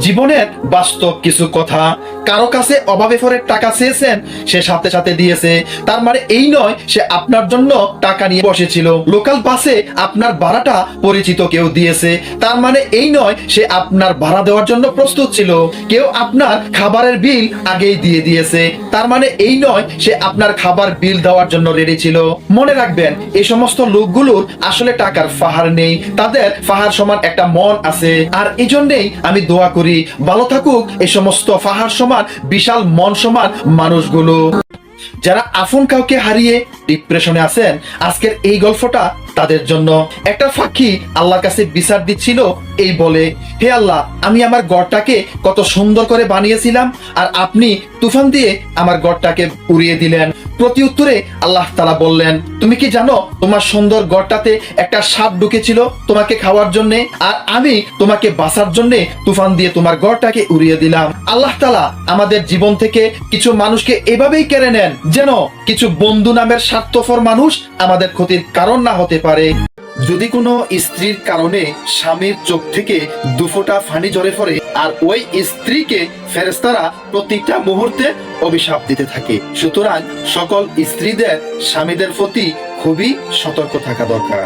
জীবনের বাস্তব কিছু কথা। কারও কাছে অভাবে পরে টাকা চেয়েছেন, সে সাথে সাথে দিয়েছে। তার মানে এই নয়, সে আপনার জন্য টাকা নিয়ে বসেছিল। লোকাল বাসে আপনার ভাড়াটা পরিচিত কেউ দিয়েছে। তার মানে এই নয়, সে আপনার ভাড়া দেওয়ার জন্য প্রস্তুত ছিল। কেউ আপনার খাবারের বিল আগেই দিয়ে দিয়েছে। তার মানে এই নয়, সে আপনার খাবার বিল দেওয়ার জন্য রেডি ছিল। মনে রাখবেন এই সমস্ত লোকগুলোর আসলে টাকার ফাহার নেই। তাদের ফাহার সমান একটা মন আছে। আর এই জন্যেই আমি দোয়া করি ভালো থাকুক, এই সমস্ত ফাহার সমান, বিশাল মন সমান মানুষগুলো। যারা আফন কাউকে হারিয়ে ডিপ্রেশনে আছেন, আজকের এই গল্পটা তাদের জন্য। একটা ফাঁকি আল্লাহর কাছে বিচার দিচ্ছিল, এই বলে, হে আল্লাহ, আমি আমার গড়টাকে কত সুন্দর করে বানিয়েছিলাম, আর আপনি তুফান দিয়ে আমার গড়টাকে উড়িয়ে দিলেন। প্রতি উত্তরে আল্লাহ তালা বললেন, তুমি কি জানো তোমার সুন্দর গড়টাতে একটা সাপ ঢুকেছিল তোমাকে খাওয়ার জন্য? আর আমি তোমাকে বাঁচার জন্য তুফান দিয়ে তোমার গড়টাকে উড়িয়ে দিলাম। আল্লাহ তালা আমাদের জীবন থেকে কিছু মানুষকে এভাবেই কেড়ে নেন যেন কিছু বন্ধু নামের স্বার্থপর মানুষ আমাদের ক্ষতির কারণ না হতে পারে। যদি কোনো স্ত্রীর কারণে স্বামীর চোখ থেকে দুফোটা ফানি ঝরে পড়ে আর ওই স্ত্রীকে ফেরেস্তারা প্রতিটা মুহূর্তে অভিশাপ দিতে থাকে। সুতরাং সকল স্ত্রীদের, স্বামীদের প্রতি খুবই সতর্ক থাকা দরকার।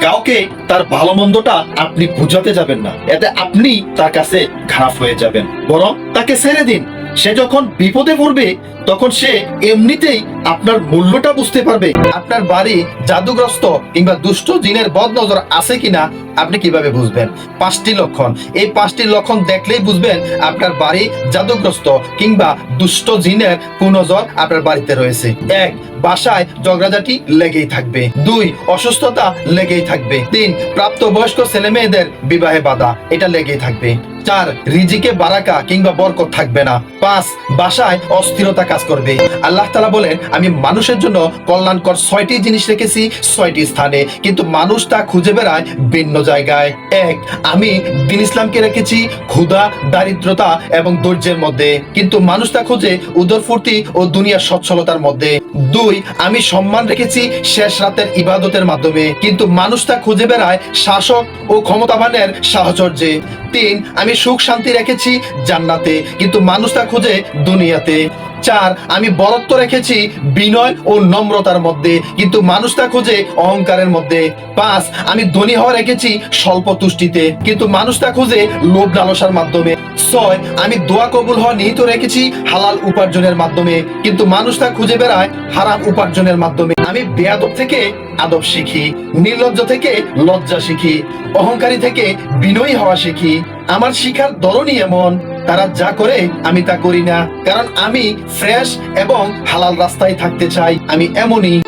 কাউকে তার ভালো মন্দটা আপনি বুঝাতে যাবেন না। এতে আপনি তার কাছে খারাপ হয়ে যাবেন। বরং তাকে ছেড়ে দিন। সে যখন বিপদে পড়বে, তখন সে এমনিতেই আপনার মূল্যটা বুঝতে পারবে। আপনার বাড়ি জাদুগ্রস্ত কিংবা দুষ্ট জিনের বদ নজর আছে কিনা আপনি কীভাবে বুঝবেন? পাঁচটি লক্ষণ। এই পাঁচটি লক্ষণ দেখলেই বুঝবেন আপনার বাড়ি জাদুগ্রস্ত কিংবা দুষ্ট জিনের কুনজর আপনার বাড়িতে রয়েছে। এক, বাসায় ঝগড়াঝাটি লেগেই থাকবে। দুই, অসুস্থতা লেগেই থাকবে। তিন, প্রাপ্তবয়স্ক ছেলে মেয়েদের বিবাহে বাধা, এটা লেগেই থাকবে। চার, রিজিকে বারাকা কিংবা বরকত থাকবে না। পাঁচ, বাসায় অস্থিরতা কাজ করবে। আল্লাহ তালা বলেন, আমি মানুষের জন্য কল্যাণকর ছয়টি জিনিস রেখেছি, ছয়টি স্থানে। কিন্তু মানুষ তা খুঁজে বেড়ায় ভিন্ন জায়গায়। এক, আমি দিন ইসলামকে রেখেছি, ক্ষুধা, দারিদ্রতা এবং ধৈর্যের মধ্যে। কিন্তু মানুষ তা খোঁজে উদর ফুর্তি ও দুনিয়ার সচ্ছলতার মধ্যে। দুই, আমি সম্মান রেখেছি শেষ রাতের ইবাদতের মাধ্যমে। কিন্তু মানুষ তা খুঁজে বেড়ায় শাসক ও ক্ষমতাবানের সাহচর্যে। তিন, আমি সুখ শান্তি রেখেছি জান্নাতে, কিন্তু মানুষ তা খুঁজে দুনিয়াতে। চার আমি বরত্ব রেখেছি, বিনয় ও নম্রতার মধ্যে। কিন্তু মানুষ তা খোঁজে অহংকারের মধ্যে। পাঁচ, আমি ধনী হওয়া রেখেছি স্বল্প তুষ্টিতে। কিন্তু মানুষ তা খোঁজে লোভ লালসার মাধ্যমে। ছয়, আমি দোয়া কবুল হওয়া নিহিত রেখেছি হালাল উপার্জনের মাধ্যমে। কিন্তু মানুষ তা খুঁজে বেড়ায় হারাম উপার্জনের মাধ্যমে। আমি বেয়াদব থেকে আদব শিখি, নির্লজ্জ থেকে লজ্জা শিখি, অহংকারী থেকে বিনয়ী হওয়া শিখি। আমার শিখার ধরনই এমন। তারা যা করে আমি তা করি না। কারণ আমি ফ্রেশ এবং হালাল রাস্তায় থাকতে চাই। আমি এমনই।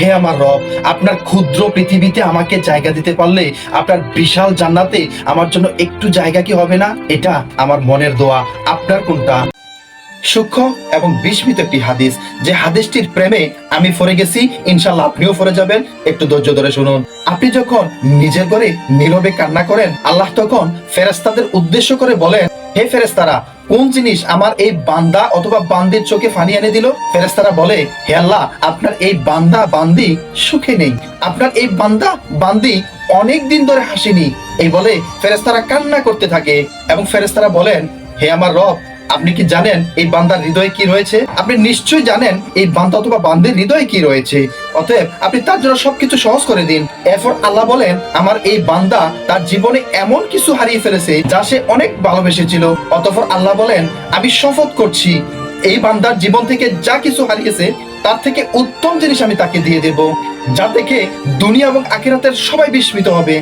হে আমার রব, আপনার ক্ষুদ্র পৃথিবীতে আমাকে জায়গা দিতে পারলে আপনার বিশাল জান্নাতে আমার জন্য একটু জায়গা কি হবে না? এটা আমার মনের দোয়া। আপনার কোনটা? সূক্ষ্ম এবং বিস্মিত একটি হাদিস। যে হাদিসটির প্রেমে আমি ফরে গেছি। ইনশাল্লাহ আপনিও ফরে যাবেন। একটু ধৈর্য ধরে শুনুন। আপনি যখন নিজের ঘরে নীরবে কান্না করেন, আল্লাহ তখন ফেরেস্তাদের উদ্দেশ্য করে বলেন হে ফেরেস্তারা কোন জিনিস আমার এই বান্দা অথবা বান্দির চোখে ফানি এনে দিল? ফেরেস্তারা বলে, হে আল্লাহ, আপনার এই বান্দা, বান্দি সুখে নেই। আপনার এই বান্দা, বান্দি অনেক দিন ধরে হাসিনি। এই বলে ফেরেস্তারা কান্না করতে থাকে এবং ফেরেস্তারা বলেন, হে আমার রব আপনি কি জানেন এই বান্দার হৃদয়ে কি রয়েছে? আপনি নিশ্চয়ই জানেন এই বান্দা অথবা বান্দির হৃদয়ে কি রয়েছে। অতএব আপনি তার জন্য সবকিছু সহজ করে দিন। এরপর আল্লাহ বলেন, আমার এই বান্দা তার জীবনে এমন কিছু হারিয়ে ফেলেছে যা সে অনেক ভালোবেসেছিল। অতঃপর আল্লাহ বলেন, আমি শপথ করছি, এই বান্দার জীবন থেকে যা কিছু হারিয়েছে, তার থেকে উত্তম জিনিস আমি তাকে দিয়ে দেব, যা দেখে দুনিয়া এবং আখিরাতের সবাই বিস্মিত হবে।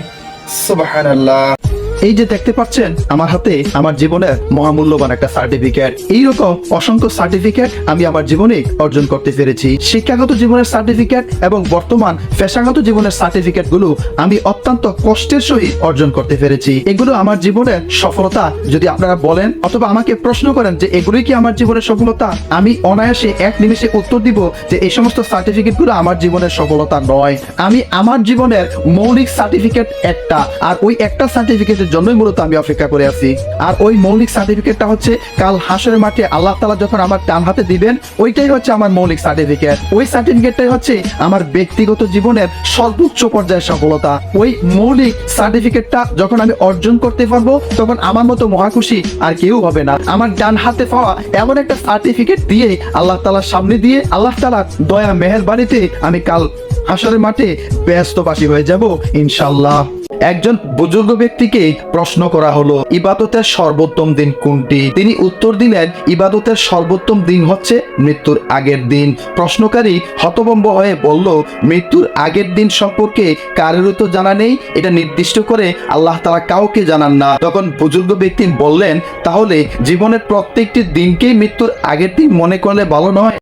সুবহানাল্লাহ। এই যে দেখতে পাচ্ছেন, আমার হাতে আমার জীবনের মহামূল্যবান একটা সার্টিফিকেট। এইরকম অসংখ্য সার্টিফিকেট আমি আমার জীবনে অর্জন করতে পেরেছি। শিক্ষাগত জীবনের সার্টিফিকেট এবং বর্তমান পেশাগত জীবনের সার্টিফিকেটগুলো আমি অত্যন্ত কষ্টের সহিত অর্জন করতে পেরেছি। এগুলো আমার জীবনের সফলতা, যদি আপনারা বলেন অথবা আমাকে প্রশ্ন করেন যে এগুলোই কি আমার জীবনের সফলতা, আমি অনায়াসে এক নিমিষে উত্তর দিব যে এই সমস্ত সার্টিফিকেটগুলো আমার জীবনের সফলতা নয়। আমি আমার জীবনের মৌলিক সার্টিফিকেট একটা, আর ওই একটা সার্টিফিকেটের জন্যই মূলত আমি অপেক্ষা করে আছি। আর ওই মৌলিক সার্টিফিকেটটা হচ্ছে কাল হাসরের মাঠে আল্লাহ তালা যখন আমার ডান হাতে দিবেন, ওইটাই হচ্ছে আমার মৌলিক সার্টিফিকেট ওই সার্টিফিকেটটাই হচ্ছে আমার ব্যক্তিগত জীবনের সর্বোচ্চ পর্যায়ের সফলতা। ওই মৌলিক সার্টিফিকেটটা যখন আমি অর্জন করতে পারব, তখন আমার মতো মহাখুশি আর কেউ হবে না। আমার ডান হাতে পাওয়া এমন একটা সার্টিফিকেট দিয়ে আল্লাহ তালার সামনে দিয়ে আল্লাহ তালার দয়া মেহের বাড়িতে আমি কাল হাসরের মাঠে ব্যস্তবাসী হয়ে যাব ইনশাল্লাহ একজন বুজুর্গ ব্যক্তিকে প্রশ্ন করা হলো, ইবাদতের সর্বোত্তম দিন কোনটি? তিনি উত্তর দিলেন, ইবাদতের সর্বোত্তম দিন হচ্ছে মৃত্যুর আগের দিন। প্রশ্নকারী হতভম্ব হয়ে বলল, মৃত্যুর আগের দিন সম্পর্কে কারোর তো জানা নেই। এটা নির্দিষ্ট করে আল্লাহ তারা কাউকে জানান না। তখন বুজুর্গ ব্যক্তি বললেন, তাহলে জীবনের প্রত্যেকটি দিনকেই মৃত্যুর আগের দিন মনে করলে ভালো নয়?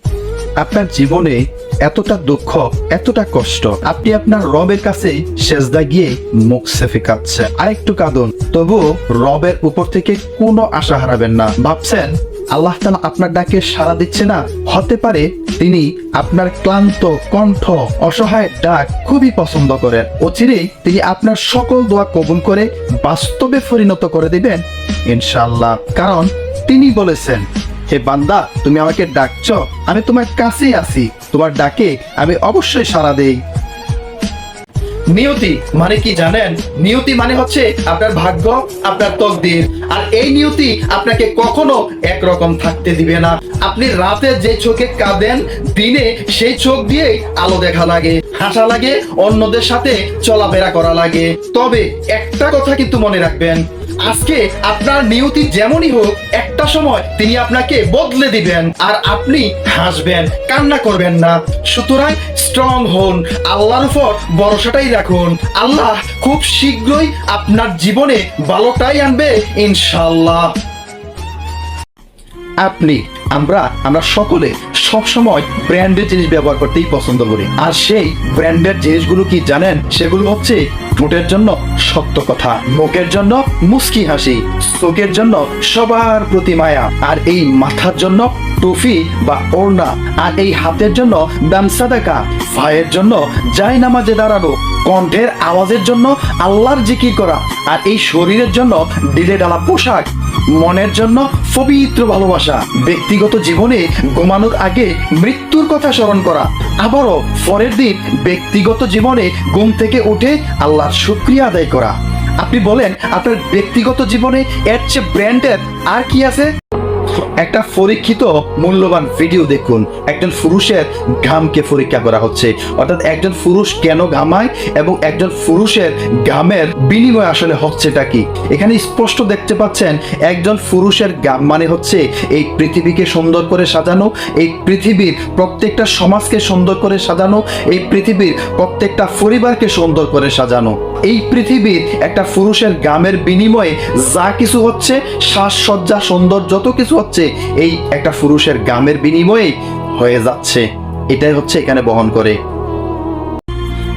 আপনার জীবনে এতটা দুঃখ, এতটা কষ্ট। আপনি আপনার রবের কাছে সেজদা গিয়ে মুখ সেফে কাঁদছে। আরেকটু কাঁদুন। তবু রবের উপর থেকে কোনো আশা হারাবেন না। ভাবছেন, আল্লাহ তালা আপনার ডাকে সাড়া দিচ্ছে না? হতে পারে তিনি আপনার ক্লান্ত কণ্ঠ, অসহায় ডাক খুবই পছন্দ করেন। অচিরেই তিনি আপনার সকল দোয়া কবুল করে বাস্তবে পরিণত করে দিবেন ইনশাল্লাহ কারণ তিনি বলেছেন হে বান্দা, তুমি আমাকে ডাকছো। আমি তোমার কাছেই আছি। তোমার ডাকে আমি অবশ্যই সাড়া দেই। নিয়তি মানে কি জানেন? নিয়তি মানে হচ্ছে আপনার ভাগ্য, আপনার তকদির। আর এই নিয়তি আপনাকে কখনো একরকম থাকতে দিবে না। আপনি রাতে যে চোখে কাঁদেন, দিনে সেই চোখ দিয়ে আলো দেখা লাগে, হাসা লাগে, অন্যদের সাথে চলাফেরা করা লাগে। তবে একটা কথা কিন্তু মনে রাখবেন আজকে আপনার নিয়তি যেমনই হোক, একটা সময় তিনি আপনাকে বদলে দিবেন আর আপনি হাসবেন, কান্না করবেন না। সুতরাং স্ট্রং হন, আল্লাহর উপর ভরসাটাই রাখুন। আল্লাহ খুব শীঘ্রই আপনার জীবনে ভালোটাই আনবে ইনশাল্লাহ আপনি আমরা আমরা সকলে সব সময় ব্র্যান্ডের জিনিস ব্যবহার করতেই পছন্দ করি। আর সেই ব্র্যান্ডের জিনিসগুলো কি জানেন? সেগুলো হচ্ছে ঠোঁটের জন্য সত্য কথা, মুখের জন্য মুস্কি হাসি, চোখের জন্য সবার প্রতি মায়া, আর এই মাথার জন্য টুফি বা ওড়না, আর এই হাতের জন্য দামসাদাকা ভাইয়ের জন্য যাই নামাজে দাঁড়ানো, কণ্ঠের আওয়াজের জন্য আল্লাহর জিকির করা, আর এই শরীরের জন্য ডিলে ডালা পোশাক মনের জন্য পবিত্র ভালোবাসা, ব্যক্তিগত জীবনে ঘুমানোর আগে মৃত্যুর কথা স্মরণ করা, আবারও পরের দিন ব্যক্তিগত জীবনে ঘুম থেকে উঠে আল্লাহর শুক্রিয়া আদায় করা। আপনি বলেন, আপনার ব্যক্তিগত জীবনে এর চেয়ে ব্র্যান্ডের আর কি আছে? একটা পরীক্ষিত মূল্যবান ভিডিও দেখুন। একজন পুরুষের ঘামকে পরীক্ষা করা হচ্ছে। অর্থাৎ একজন পুরুষ কেন ঘামায় এবং একজন পুরুষের ঘামের বিনিময় আসলে হচ্ছেটা কি? এখানে স্পষ্ট দেখতে পাচ্ছেন, একজন পুরুষের ঘাম মানে হচ্ছে এই পৃথিবীকে সুন্দর করে সাজানো, এই পৃথিবীর প্রত্যেকটা সমাজকে সুন্দর করে সাজানো, এই পৃথিবীর প্রত্যেকটা পরিবারকে সুন্দর করে সাজানো। এই পৃথিবীর একটা পুরুষের গামের বিনিময়ে যা কিছু হচ্ছে, সাজসজ্জা সুন্দর যত কিছু হচ্ছে এই একটা পুরুষের গামের বিনিময়ে হয়ে যাচ্ছে। এটাই হচ্ছে এখানে বহন করে।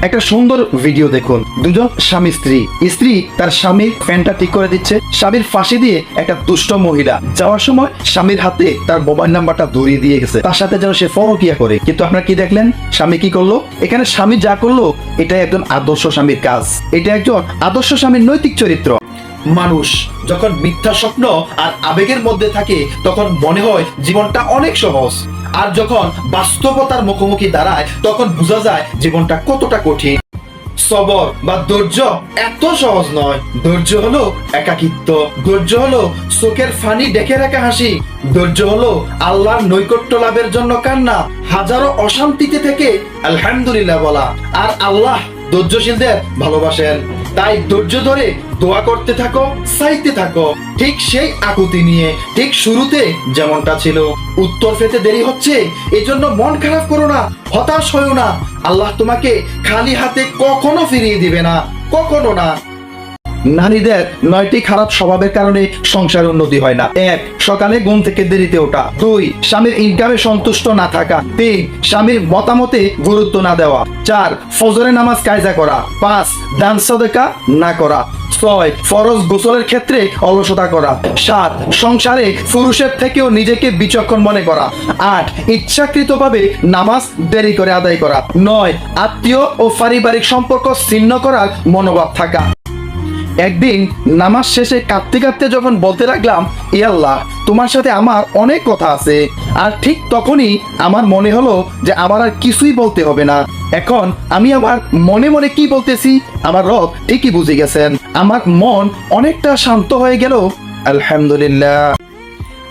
একটা সুন্দর ভিডিও দেখুন। দুজন স্বামী স্ত্রী। স্ত্রী তার স্বামীর প্যান্টটা ঠিক করে দিচ্ছে। স্বামীর ফাঁসি দিয়ে একটা দুষ্ট মহিলা। যাওয়ার সময় স্বামীর হাতে তার মোবাইল নাম্বারটা ধরিয়ে দিয়ে গেছে। তার সাথে যেন সে ফরকিয়া করে। কিন্তু আপনারা কি দেখলেন? স্বামী কি করল? এখানে স্বামী যা করল এটা একজন আদর্শ স্বামীর কাজ। এটা একজন আদর্শ স্বামীর নৈতিক চরিত্র। মানুষ যখন মিথ্যা স্বপ্ন আর আবেগের মধ্যে থাকে, তখন মনে হয় জীবনটা অনেক সহজ। আর যখন বাস্তবতার মুখোমুখি দাঁড়ায়, তখন বোঝা যায় জীবনটা কতটা কঠিন। সবর বা ধৈর্য এত সহজ নয়। ধৈর্য হলো একাকিত্ব, ধৈর্য হলো চোখের ফানি ডেকে রাখা হাসি, ধৈর্য হলো আল্লাহর নৈকট্য লাভের জন্য কান্না, হাজারো অশান্তিতে থেকে আলহামদুলিল্লাহ বলা, আর আল্লাহ ধৈর্যশীলদের ভালোবাসেন। তাই ধৈর্য ধরে দোয়া করতে থাকো, চাইতে থাকো। ঠিক সেই আকুতি নিয়ে, ঠিক শুরুতে যেমনটা ছিল। উত্তর পেতে দেরি হচ্ছে, এজন্য মন খারাপ করো না, হতাশ হয়েও না। আল্লাহ তোমাকে খালি হাতে কখনো ফিরিয়ে দিবে না, কখনো না। নারীদের নয়টি খারাপ স্বভাবের কারণে সংসার উন্নতি হয় না। এক, সকালে ঘুম থেকে দেরিতে ওঠা। দুই, স্বামীর ইনকামে সন্তুষ্ট না থাকা। তিন, স্বামীর মতামতে গুরুত্ব না দেওয়া। চার, ফজরে নামাজ কায়দা করা। পাঁচ, দান সদেকা না করা। ছয়, ফরজ গোসলের ক্ষেত্রে অলসতা করা। সাত, সংসারে পুরুষের থেকেও নিজেকে বিচক্ষণ মনে করা। আট, ইচ্ছাকৃতভাবে নামাজ দেরি করে আদায় করা। নয়, আত্মীয় ও পারিবারিক সম্পর্ক ছিন্ন করার মনোভাব থাকা। একদিন নামাজ শেষে কাঁদতে কাঁদতে যখন বলতে লাগলাম আল্লাহ, তোমার সাথে আমার অনেক কথা আছে। আর ঠিক তখনই আমার মনে হলো যে আমার আর কিছুই বলতে হবে না। এখন আমি আমার মনে মনে কি বলতেছি, আমার রব ঠিকই বুঝে গেছেন। আমার মন অনেকটা শান্ত হয়ে গেল। আলহামদুলিল্লাহ।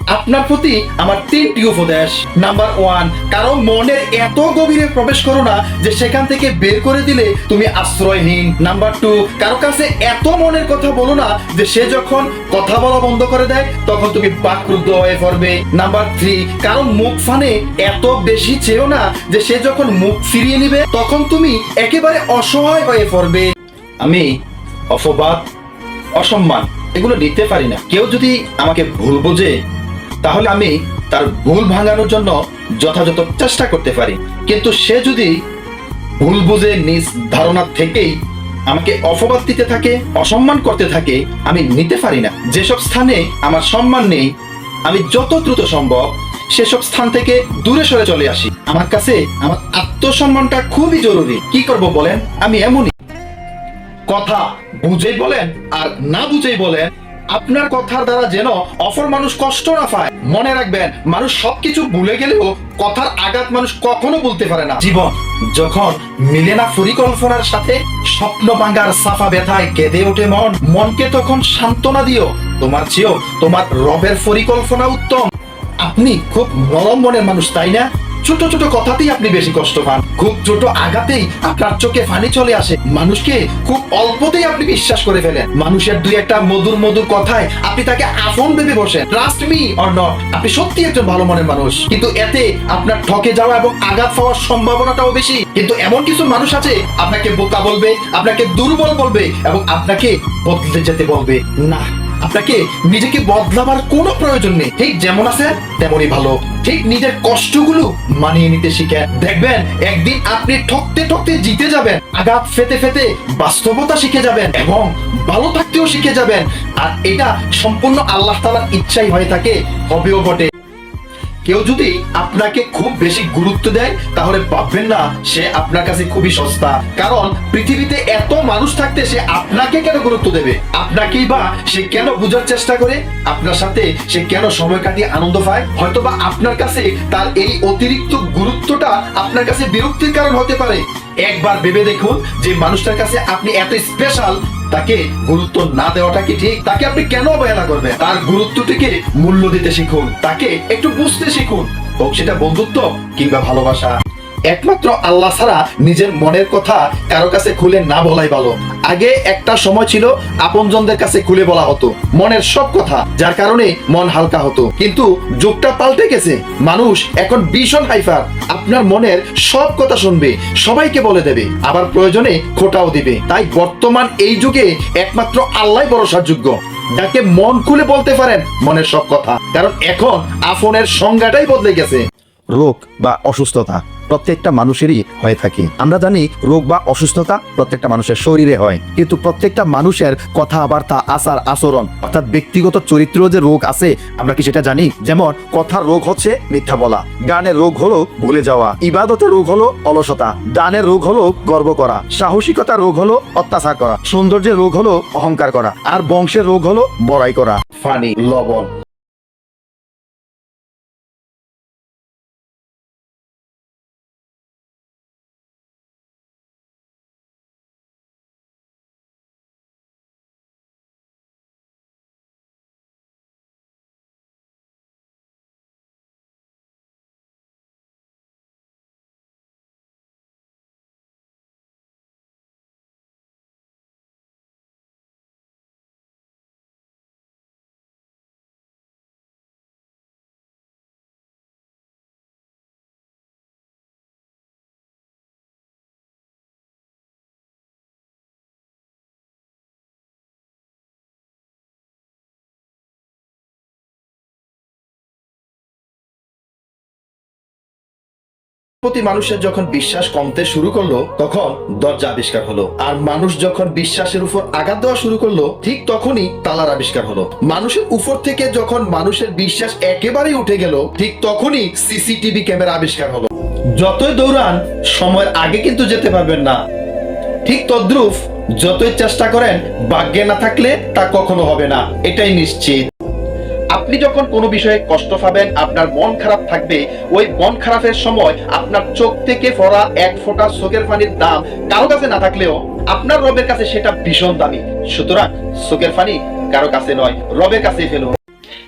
আপনার প্রতি আমার তিনটি উপদেশ। নাম্বার ওয়ান কারণ মনের এত গভীরে প্রবেশ করো না যে সেখান থেকে বের করে দিলে তুমি আশ্রয়হীন। নাম্বার টু কারও কাছে এত মনের কথা বলো না যে সে যখন কথা বলা বন্ধ করে দেয়, তখন তুমি বাকরুদ্ধ হয়ে পড়বে। নাম্বার থ্রি কারণ মুখ ফানে এত বেশি চেয়েও না যে সে যখন মুখ ফিরিয়ে নিবে, তখন তুমি একেবারে অসহায় হয়ে পড়বে। আমি অপবাদ, অসম্মান, এগুলো নিতে পারি না। কেউ যদি আমাকে ভুল বোঝে তাহলে আমি তার ভুল ভাঙানোর জন্য যথাযথ চেষ্টা করতে পারি। কিন্তু সে যদি ভুল বুঝে নিজ ধারণা থেকেই আমাকে অপবাদ দিতে থাকে, অসম্মান করতে থাকে, আমি নিতে পারি না। যেসব স্থানে আমার সম্মান নেই, আমি যত দ্রুত সম্ভব সেসব স্থান থেকে দূরে সরে চলে আসি। আমার কাছে আমার আত্মসম্মানটা খুবই জরুরি। কি করব বলেন? আমি এমনই। কথা বুঝেই বলেন আর না বুঝেই বলেন আপনার কথার দ্বারা যেন অপর মানুষ কষ্ট না পায়। মনে রাখবেন, মানুষ সবকিছু ভুলে গেলেও কথার আঘাত মানুষ কখনো বলতে পারে না। জীবন যখন মিলে না পরিকল্পনার সাথে স্বপ্ন ভাঙ্গার সাফা ব্যথায় কেঁদে ওঠে মন, মনকে তখন সান্ত্বনা দিও। তোমার চেয়েও তোমার রবের পরিকল্পনা উত্তম। আপনি খুব নরম মনের মানুষ, তাই না? ছোট ছোট কথাতেই আপনি বেশি কষ্ট পান। খুব ছোট আঘাতেই আপনার চোখে ফানি চলে আসে। মানুষকে খুব অল্পতেই আপনি বিশ্বাস করে ফেলেন। মানুষের দুই একটা মধুর মধুর কথায় আপনি তাকে আপন ভেবে বসেন। ট্রাস্ট মি অর নট আপনি সত্যি একজন ভালো মনের মানুষ। কিন্তু এতে আপনার ঠকে যাওয়া এবং আঘাত পাওয়ার সম্ভাবনাটাও বেশি। কিন্তু এমন কিছু মানুষ আছে, আপনাকে বোকা বলবে, আপনাকে দুর্বল বলবে এবং আপনাকে বদলে যেতে বলবে। না। আপনাকে নিজেকে বদলাবার কোনো প্রয়োজন নেই। ঠিক যেমন আছে, তেমনই ভালো। ঠিক নিজের কষ্টগুলো মানিয়ে নিতে শিখে। দেখবেন, একদিন আপনি ঠকতে ঠকতে জিতে যাবেন, আঘাত ফেতে ফেতে বাস্তবতা শিখে যাবেন এবং ভালো থাকতেও শিখে যাবেন। আর এটা সম্পূর্ণ আল্লাহ তালার ইচ্ছাই হয়ে থাকে, হবেও বটে। কেউ যদি আপনাকে খুব বেশি গুরুত্ব দেয়, তাহলে ভাববেন না সে আপনার কাছে খুবই সস্তা। কারণ পৃথিবীতে এত মানুষ থাকতে সে আপনাকে কেন গুরুত্ব দেবে? আপনাকেই বা সে কেন বোঝার চেষ্টা করে? আপনার সাথে সে কেন সময় কাটিয়ে আনন্দ পায়? হয়তো বা আপনার কাছে তার এই অতিরিক্ত গুরুত্বটা আপনার কাছে বিরক্তির কারণ হতে পারে। একবার ভেবে দেখুন যে মানুষটার কাছে আপনি এত স্পেশাল তাকে গুরুত্ব না দেওয়াটা কি ঠিক? তাকে আপনি কেন অবহেলা করবেন? তার গুরুত্বটিকে মূল্য দিতে শিখুন। তাকে একটু বুঝতে শিখুন। হোক, সেটা বন্ধুত্ব কিংবা ভালোবাসা। একমাত্র আল্লাহ ছাড়া নিজের মনের কথা কারও কাছে খুলে না বলাই ভালো। আগে একটা সময় ছিল আপনজনদের কাছে খুলে বলা হতো, মনের সব কথা, যার কারণে মন হালকা হতো। কিন্তু যুগটা পাল্টে গেছে। মানুষ এখন ভীষণ হাইফার। আপনার মনের সব কথা শুনবে, সবাইকে বলে দেবে, আবার প্রয়োজনে খোটাও দিবে। তাই বর্তমান এই যুগে একমাত্র আল্লাহ ভরসার যোগ্য যাকে মন খুলে বলতে পারেন, মনের সব কথা। কারণ এখন আফনের সংজ্ঞাটাই বদলে গেছে। রোগ বা অসুস্থতা প্রত্যেকটা মানুষেরই হয়ে থাকে। আমরা জানি রোগ বা অসুস্থতা প্রত্যেকটা মানুষের শরীরে হয়। কিন্তু প্রত্যেকটা মানুষের কথাবার্তা, আচার, আচরণ অর্থাৎ ব্যক্তিগত চরিত্র যে রোগ আছে, আমরা কি সেটা জানি? যেমন, কথার রোগ হচ্ছে মিথ্যা বলা। গানের রোগ হলো ভুলে যাওয়া। ইবাদতের রোগ হলো অলসতা। দানের রোগ হলো গর্ব করা। সাহসিকতার রোগ হলো অত্যাচার করা। সৌন্দর্যের রোগ হলো অহংকার করা। আর বংশের রোগ হলো বড়াই করা। ফানি, লবণ। প্রতি মানুষের যখন বিশ্বাস কমতে শুরু করল, তখন দরজা আবিষ্কার হলো। আর মানুষ যখন বিশ্বাসের উপর আঘাত দেওয়া শুরু করল, ঠিক তখনই তালার আবিষ্কার হলো। মানুষের উপর থেকে যখন মানুষের বিশ্বাস একেবারেই উঠে গেল, ঠিক তখনই সিসিটিভি ক্যামেরা আবিষ্কার হলো। যতই দৌড়ান, সময়ের আগে কিন্তু যেতে পারবেন না। ঠিক তদ্রুপ, যতই চেষ্টা করেন, ভাগ্যে না থাকলে তা কখনো হবে না। এটাই নিশ্চিত। আপনি যখন কোনো বিষয়ে কষ্ট পাবেন, আপনার মন খারাপ থাকবে, ওই মন খারাপের সময় আপনার চোখ থেকে ফরা এক ফোঁটা চোখের পানির দাম কারও কাছে না থাকলেও আপনার রবের কাছে সেটা ভীষণ দামি। সুতরাং চোখের পানি কারও কাছে নয়, রবের কাছে ফেলো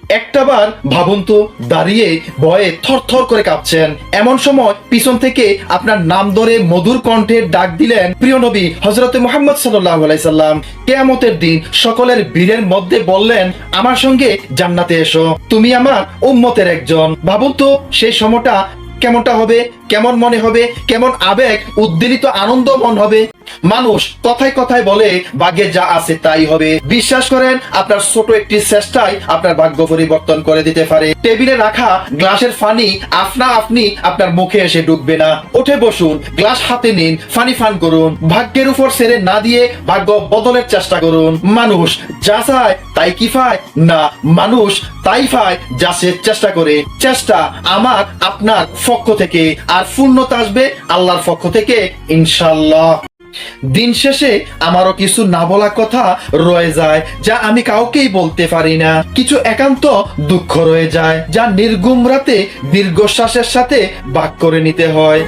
একটাবার ভাবুন তো, দাঁড়িয়ে ভয়ে থরথর করে কাঁপছেন। এমন সময় পিছন থেকে আপনার নাম ধরে মধুর কণ্ঠে ডাক দিলেন প্রিয় নবী হজরত মোহাম্মদ সাল্লাম। কেয়ামতের দিন সকলের ভিড়ের মধ্যে বললেন, আমার সঙ্গে জান্নাতে এসো, তুমি আমার উম্মতের একজন। ভাবুন তো, সেই সময়টা কেমনটা হবে, কেমন মনে হবে, কেমন আবেগ উদ্বেলিত আনন্দ মন হবে। মানুষ কথায় কথায় বলে, ভাগ্যে যা আছে তাই হবে। বিশ্বাস করেন, আপনার ছোট একটি চেষ্টায় আপনার ভাগ্য পরিবর্তন করে দিতে পারে। টেবিলে রাখা গ্লাসের ফানি, আপনা আপনি আপনার মুখে এসে ডুববে না। উঠে বসুন, গ্লাস হাতে নিন, ফানি ফান করুন। ভাগ্যের উপর ছেড়ে না দিয়ে ভাগ্য বদলের চেষ্টা করুন। মানুষ যা চায় তাই কি পায়? না, মানুষ তাই পায় যা সে চেষ্টা করে। চেষ্টা আমার, আপনার পক্ষ থেকে। আর পূর্ণতা আসবে আল্লাহর পক্ষ থেকে ইনশাল্লাহ দিন শেষে আমারও কিছু না বলা কথা রয়ে যায়, যা আমি কাউকেই বলতে পারি না। কিছু একান্ত দুঃখ রয়ে যায়, যা নির্গুম রাতে দীর্ঘশ্বাসের সাথে বাক করে নিতে হয়।